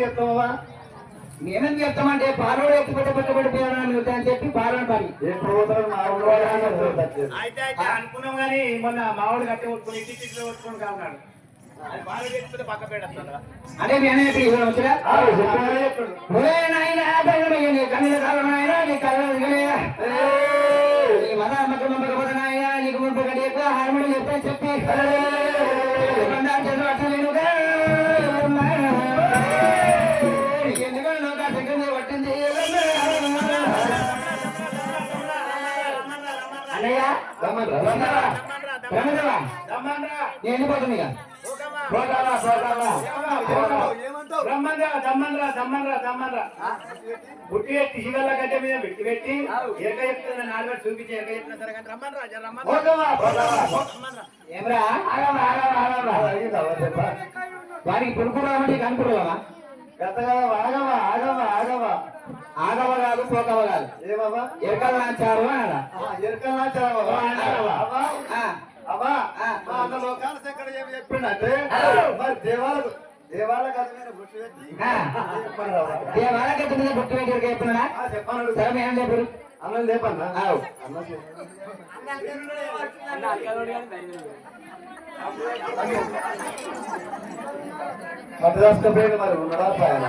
చెప్తావా? నేనేం చెప్తామంటే పారోడు ఎత్తుపెట్ట పెట్టబడిపోయాను అని చెప్పి పారోడు పని. అయితే అనుకున్నాం కానీ మొన్న మామిడి కట్టి కొట్టుకుని ఇంటి ఇంట్లో కొట్టుకుని కాన్నాడు అది బాగా చెప్తే పక్క పెడతాడు అదే నేనే ఇప్పుడు వచ్చా ఆ, చెప్పావా చెప్పాడు. ఒరే నాయనా, బయలుదేరు, నీ కన్నుల కాలం నాయనా, నీ కళ్ళ మద అమ్మకం నాయనా, నీకు గడి ఎక్కువ హార్మోని చెప్పే. చెప్పి దమ్మన్రా బుట్టి పెట్టి శివల్ల గడ్డ మీద పెట్టి పెట్టి ఎరక చెప్తున్నా నాలుగు చూపించి ఎరక చెప్తున్నా సరే కానీ రమ్మన్రా జర రమ్మన్రా పోతావా, పోతావా? రమ్మన్రా ఏమ్రా? ఆగమ్మా ఆగమ్మా అడిగిందావా గతగా ఆగవా ఆగవా ఆగవా. ఆగవ కాదు పోకవ కాదు. ఏమవ్వా? ఎరకలు నాచారు అన్నాడా? అవ్వా ఆ, అవ్వా ఆ. మా అన్న లోకాలు ఎక్కడ చెప్పిండంటే మరి దేవాలకు దేవాలకు అర్థమైన బుట్టి పెట్టి ఆ. చెప్పండి రావా. ఏ వాళ్ళకి మీద బుట్టు పెట్టి చెప్పన్నాడు సరే మేము లేపురు అన్నం లేపన్నా. పట్టు దాచుకోపోయాడు మరి ఉన్నాడా పాయన?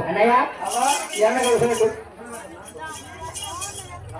అన్నయ్య? ఎండ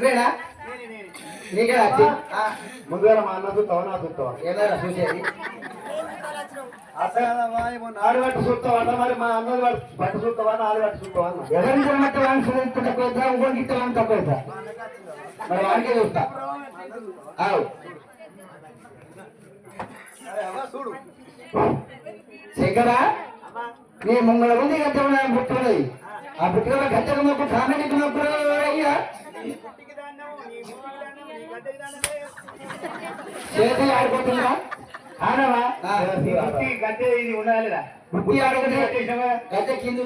నువ్వేనా నీకే వచ్చి ముందుగా మా అన్న చూస్తావా నా చూస్తావా ఏమైనా చూసేది నాడు పట్టు చూస్తావా మరి మా అన్న పట్టు చూస్తావా నాడు పట్టు చూస్తావా ఇంకోటి తక్కువ మరి వాడికే చూస్తా అవు చూడు శంకర నీ ముంగళ ఉంది బుట్టున్నది ఆ బుట్టులో గద్దెకు మొక్కు కామెడీకి మొక్కు అయ్యా ఆడిపోతుందా ఆడవా? ఇది ఉండాలిరా ఆడకటే? గద్దె కింద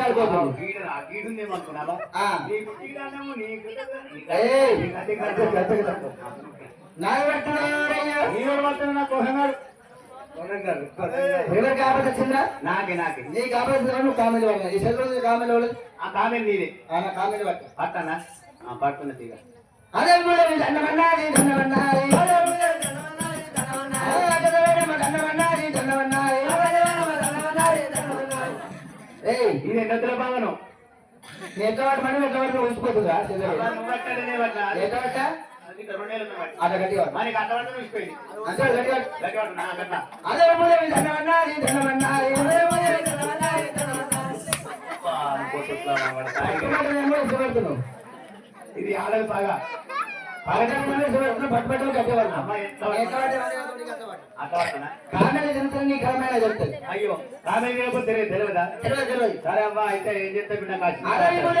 ఆడిపోతుంది. నాకు నా నాకే నువ్వు కామెడీ ఈ కామెడీ వాళ్ళు ఆ నీదే. కామెడీ పట్ట. పట్టనా? ఆ పట్టుకున్న తీగ అదే మూడు దండమన్నారి దండమన్నారి ఏయ్ ఇది ఎన్నొద్దుల భావనం ఎట్లా పట్టు మనం ఎట్లా పట్టు ఉంచిపోతుందా నువ్వు పట్టాడు నేను పట్టినా. ఎట్లా పట్ట అది ఇక రెండేళ్ళు నువ్వు పట్టు. అట్లా గట్టి పట్టు మరి గంట పట్టు చూసిపోయింది అంతే గట్టి పట్టు గట్టి పట్టు, నా గట్ల. అదే మూడు దండమన్నారి దండమన్నారి అదే మూడు దండమన్నారి అబ్బా, ఇంకోటి ఇట్లా పడతాయి. దండమన్నారి ఇది ఆడదు బాగా పట్టుబట్టలు కట్టేవాళ్ళు అమ్మ ఎంత ఎట్లా పట్టు? పట్టే అట్లా పట్టనా? కామెడీ జరుగుతుంది నీ కరమైన చెప్తుంది అయ్యో కామెంట్ చేయకపోతే తెలియదు తెలియదా తెలియదు తెలియదు సరే అమ్మా అయితే ఏం చేస్తే బిడ్డ కాచి అదే మూడు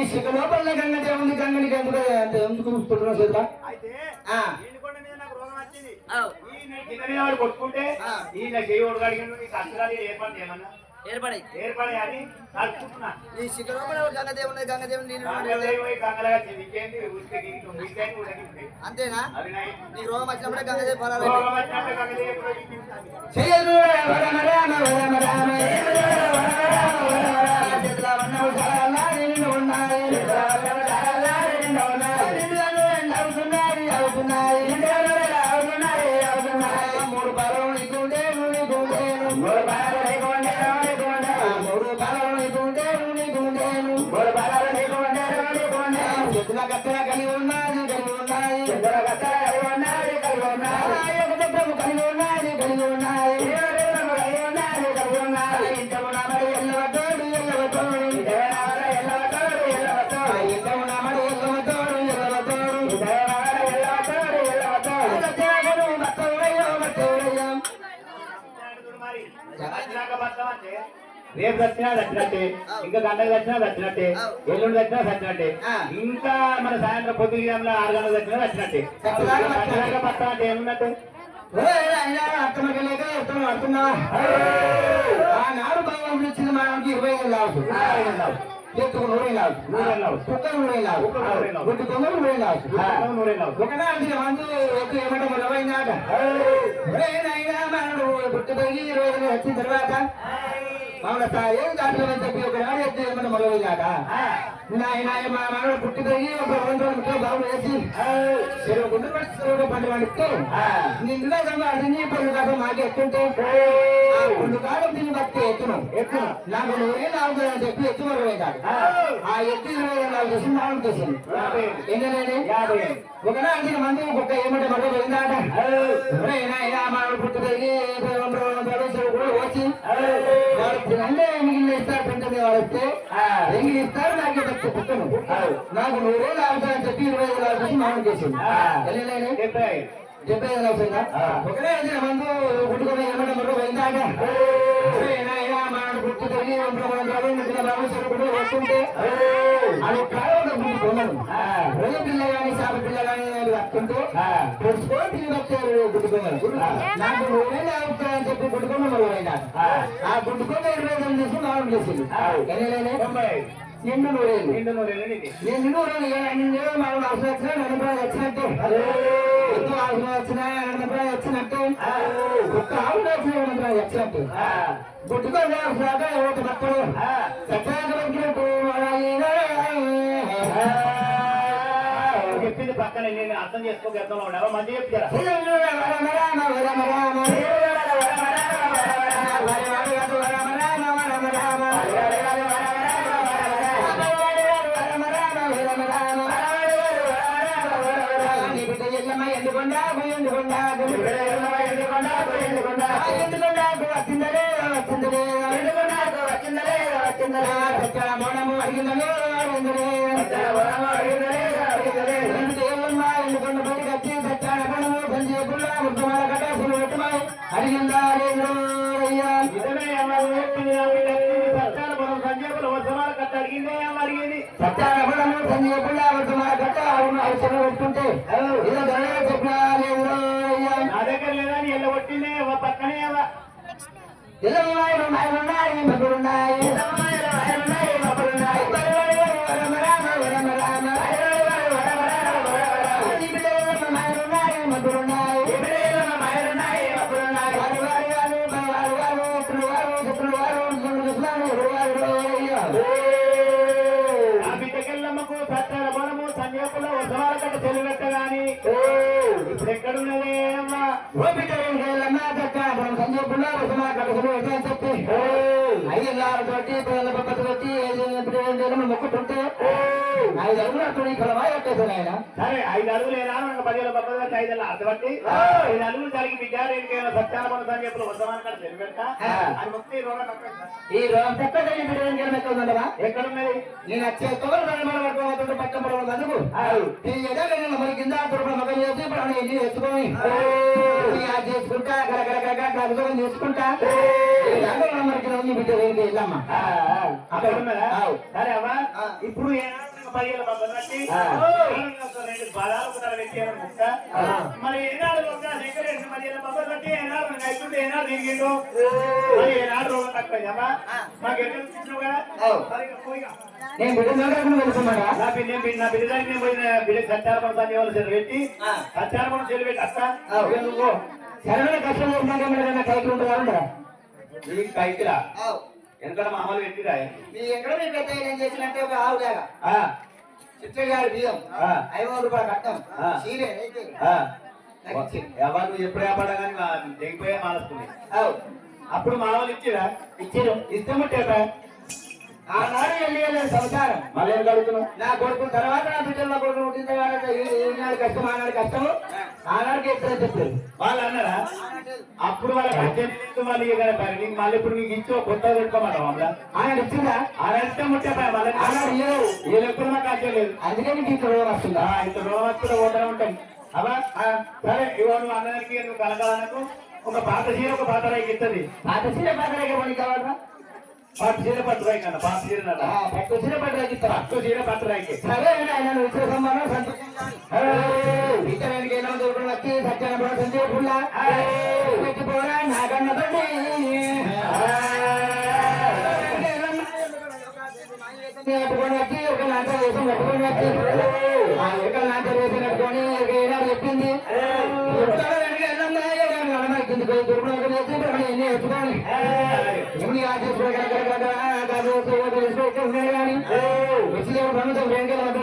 నీ శిఖ లోపల గంగ దేవుంది గంగనికి ఎందుకు అంటే ఎందుకు చూసుకుంటున్నావు చేతుల అయితే నాకు కొట్టుకుంటే. ఈయన నీకు ఏర్పాటు చేయమన్నా ఏర్పడాయి అని నడుచుకుంటున్నా నీ శిఖరంలో గంగదేవుని గంగదేవుని అంతేనా నీకు రోగం వచ్చినప్పుడే గంగదేవి ఫలాలు చేయదు రేపు వచ్చినా వచ్చినట్టే ఇంకా గంటకు వచ్చినా వచ్చినట్టే ఎల్లుండి వచ్చినా వచ్చినట్టే ఆ. ఇంకా మన సాయంత్రం పొద్దుగంలో ఆరు చక్కగా బద్దం. వచ్చినాక బద్దం అంటే ఏమున్నట్టు? ఆనాడు భగవంతుడు ఇచ్చిన మానవుడికి ఇరవై ఏళ్ళు లావచ్చు ఎత్తుకు. కుక్క నూరేళ్ళు లావచ్చు. గుడ్డు నూరే లావచ్చు గుడ్డు నూరేళ్ళు లావచ్చు. ఒకనాటి మందు ఎత్తు ఏమంటే మొదలైనాక మానవుడు గుట్టు పోయి ఇరవై వచ్చిన తర్వాత మామూలు ఏం దాంట్లో చెప్పి ఒకనాడు ఎత్తు ఏమంటే మొదలైనాక నాయన మా మనవడు పుట్టి పోయి ఒక రెండు రోజులు బాబు వేసి చెరువు గుండు చెరువు పండు పండిస్తే నిండుగా కాక మాకు ఎత్తుంటే ఆ పుండు కాలం తిని బట్టి ఎత్తును. ఎత్తును. నాకు నూరే నాలుగు అని చెప్పి ఎత్తు కాదు ఆ. ఎత్తు ఇరవై నాలుగు చేసి నాలుగు యాభై. ఏంటంటే యాభై. ఒకనాటి మంది ఒక్క ఏమంటే మరో పోయిందాట? మానవుడు పుట్టి పోయి రెండు రోజులు వచ్చి వాడు అంటే మిగిలిన ఇస్తారు పెంచే వాడు వస్తే ఎంగిలి ఇస్తారు నాకు వచ్చి పుట్టను నాకు నూరే లాగుతానని చెప్పి ఇరవై ఐదు లాగు చేసి మామూలు చేసింది వెళ్ళలేని డెబ్బై డెబ్బై ఐదు అవుతుందా చెరువు కూడా వస్తుంటే అది కాలంలో పుట్టి కొన్నాను రోజు పిల్ల కానీ సాప పిల్ల కానీ వస్తుంటే తెలుసుకో తిరిగి వచ్చారు గుడ్డుకోమని నాకు చెప్పి గుడ్డుకోమ మొదలైనా ఆ గుడ్డుకోమ ఇరవై ఐదు చేసి మామూలు చేసింది నిండు నూరేళ్ళు నూరేళ్ళు నేను నిన్ను నేను మనం అవసరం వచ్చినా నన్నపరాలు వచ్చినట్టు వచ్చినట్టు ఒక్క ఆవులు వచ్చిన నన్నపరాలు వచ్చినట్టు గుడ్డుకో ఒకటి సత్యాగ్రహించినట్టు చెప్పింది పక్కన నేను అర్థం చేసుకోగలుగుతాను ఎవరో మంది చెప్తారా మౌనము అడిగిందలే అడిగిందలే ఎందుకొండ బయట రెండు సత్యాన పడము సంజయ పుల్ల ముద్దమాల కట్ట పులు పెట్టుమాయి అడిగిందా లేదు అయ్యా నిజమే అమ్మ నువ్వు చెప్పింది నాకు తెలియదు. సత్యాన కట్ట అడిగిందే అడిగింది సత్యాన పడము సంజయ పుల్ల కట్ట అవును అవసరం పెట్టుకుంటే ఏదో ఎల్లమ్మాయిలు మాయలున్నాయి మగుడున్నాయి ఎల్లమ్మాయిలు సంజయ్ పుల్ల వసమా కట్టుకుని వచ్చా చెప్పి ఐదు తోటి పిల్లల పక్కన పెట్టి ఐదు మొక్కుతుంటే ఐదు అడుగులు అక్కడ ఇక్కడ ఆయన. సరే ఐదు అడుగులు ఏనా మనకు పదివేల ఐదు అర్థబట్టి ఐదు అడుగులు జరిగి విద్యార్థి సత్యాన పొలం సంజయకుల వసమాల కట్ట చెలిపెట్ట అది ముక్తి రోగం. ఈ ఈ బిడ్డ ఏం ఎక్కడుందా ఎక్కడున్నది నేను వచ్చే తోలు పట్టుకుంటే పక్కన పడవద్దు అందుకు. ఈ ఎదగ మరి కింద మగం చేసి ఇప్పుడు నేను ఇల్లు ఎత్తుకొని ఈ అది చేసుకుంటా అడుగుని చేసుకుంటా. ఈ మనకి బిడ్డ ఆ, ఆ, అక్కడ. ఉన్నదా. సరే అమ్మా. ఇప్పుడు రెండు. మరి ఏనాడు ఒక శంకరేశ్వర పదివేల పక్కన పెట్టి ఏనాడు నైతుంటే ఏనాడు తిరిగిండు? మరి ఏనాడు రోగం తక్కువ మాకు ఎక్కడ చూసినావు కదా? పోయిగా. నేను బిడ్డ నా బిడ్డ నా బిడ్డ దగ్గర నేను పోయిన బిడ్డ సత్యారపణ సందేవాళ్ళు చెల్లి పెట్టి ఆ. సత్యారపణ చెల్లి పెట్టి అత్త? ఆవు. ఇక నువ్వు సరైన కష్టం కైకి ఉంటుందా? కైకిరా. వెనకాల మామూలు పెట్టిరా మీ ఎక్కడ మీ పెద్ద ఏం చేసినట్టే ఒక ఆవు చిట్ట గారి బియ్యం. ఐదు రూపాయలు కట్టం. ఎవరు ఎప్పుడు ఏపడా కానీ దిగిపోయే మానేస్తుంది ఆవు. అప్పుడు మామూలు ఇచ్చిరా? ఇచ్చిరు. ఇస్తే ముట్టేట ఆనాడు వెళ్ళి సంసారం. మళ్ళీ ఏం కడుగుతున్నావు? నా కొడుకు తర్వాత నా బిడ్డల కొడుకు ఈ- ఈనాడు కష్టం ఆనాడు కష్టం ఆనాడికి ఎక్కడ చెప్పారు వాళ్ళు అన్నారా అప్పుడు వాళ్ళకి అర్జెంట్ మళ్ళీ ఇక మరి నీకు మళ్ళీ ఇప్పుడు నీకు ఇచ్చి కొత్త పెట్టుకోమంటావు మమ్మల్ని ఇచ్చిందా అలా ఇస్తే ముట్టే మళ్ళీ ఆనాడు ఇయ్యరు మాకు అర్జెంట్ లేదు అందుకే నీకు వస్తుందా ఆ, ఇంత రోమస్ పోతూనే సరే నువ్వు ఒక పాత చీర ఒక పాత రాయికి ఇస్తుంది పాత చీర పట్టరాకి పని కావాలా పాత చీర పట్టు రాయి కన్నా పాత చీర నట. పట్టు చీర పట్టు చీర పట్టు రాయికి సరే ఆయన దూరం వచ్చి సత్యాన తండ్రి పెట్టుకొని వచ్చి ఒక వేసం పెట్టుకొని వచ్చి ఒక వేసం పెట్టుకొని చెప్పింది ఎన్ని भ्रम तो ब्रेन के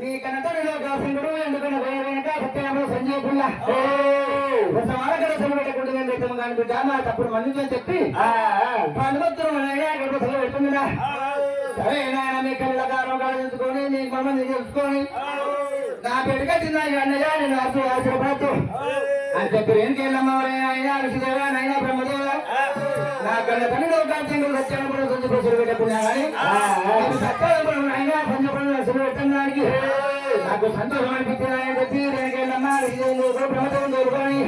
నీ కన్నతల్లిలో గోపిందుడు ఎందుకన్నా పోయే వెనుక సత్యనామ సంజీవ పుల్ల. ఒక పెట్టకుండా బిడ్డ, మా తప్పుడు మన్నించని చెప్పి హనుమంతుడు నాయనా సెలవు సరే నాయన మీ కళ్ళకారం కాడించుకొని నీ మమ్మల్ని తెలుసుకొని నా బిడ్డగా చిన్న అన్నయ్య నేను ఆశీర్వాదం ఆశీర్వపడద్దు అని చెప్పి ఏం చేయాలమ్మా నాయన విష్ణుదేవ నాయన బ్రహ్మదేవ నా కళ్ళ తండ్రిలో కాల్చండి సత్యానుపురం సంచుకు సెలవు పెట్టుకున్నా కానీ నేను సత్యానుపురం నాయన సంచుపురం సెలవు పెట్టడానికి నాకు సంతోషం అనిపించింది అని చెప్పి నేను బ్రహ్మదేవం కోరుకొని